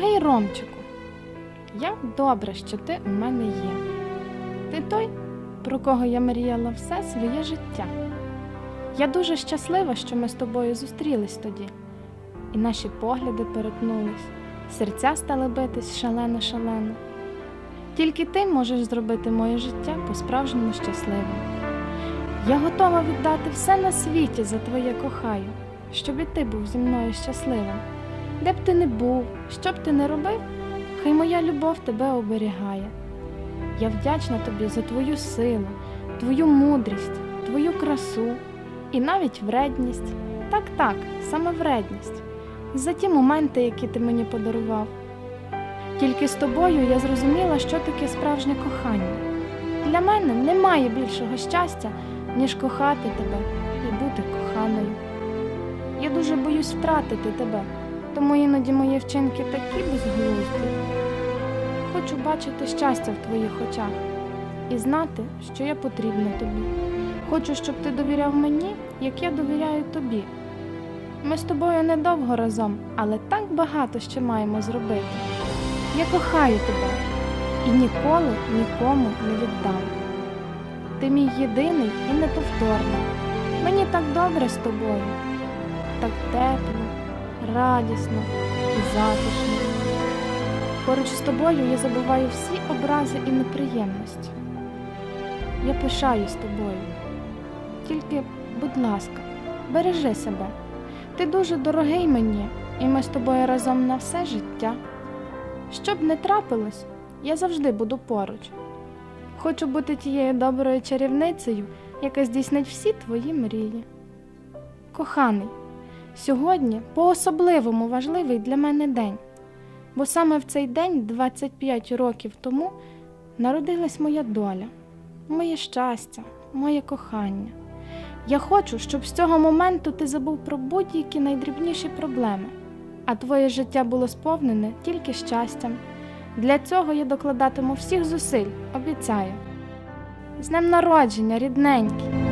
Дорогий Ромчику, як добре, що ти у мене є. Ти той, про кого я мріяла все своє життя. Я дуже щаслива, що ми з тобою зустрілись тоді, і наші погляди перетнулись, серця стали битись шалено-шалено. Тільки ти можеш зробити моє життя по-справжньому щасливим. Я готова віддати все на світі за твоє кохаю, щоб і ти був зі мною щасливим. Де б ти не був, що б ти не робив, хай моя любов тебе оберігає. Я вдячна тобі за твою силу, твою мудрість, твою красу і навіть вредність. Так, так, саме вредність. За ті моменти, які ти мені подарував. Тільки з тобою я зрозуміла, що таке справжнє кохання. Для мене немає більшого щастя, ніж кохати тебе і бути коханою. Я дуже боюсь втратити тебе, тому іноді мої вчинки такі безглузді. Хочу бачити щастя в твоїх очах і знати, що я потрібна тобі. Хочу, щоб ти довіряв мені, як я довіряю тобі. Ми з тобою недовго разом, але так багато ще маємо зробити. Я кохаю тебе і ніколи нікому не віддам. Ти мій єдиний і неповторний. Мені так добре з тобою, так тепло, радісно і затишно. Поруч з тобою я забуваю всі образи і неприємності. Я пишаюсь тобою. Тільки, будь ласка, бережи себе. Ти дуже дорогий мені, і ми з тобою разом на все життя. Що б не трапилось, я завжди буду поруч. Хочу бути тією доброю чарівницею, яка здійснить всі твої мрії. Коханий, сьогодні по-особливому важливий для мене день, бо саме в цей день, 25 років тому, народилась моя доля, моє щастя, моє кохання. Я хочу, щоб з цього моменту ти забув про будь-які найдрібніші проблеми, а твоє життя було сповнене тільки щастям. Для цього я докладатиму всіх зусиль, обіцяю. З днем народження, рідненький!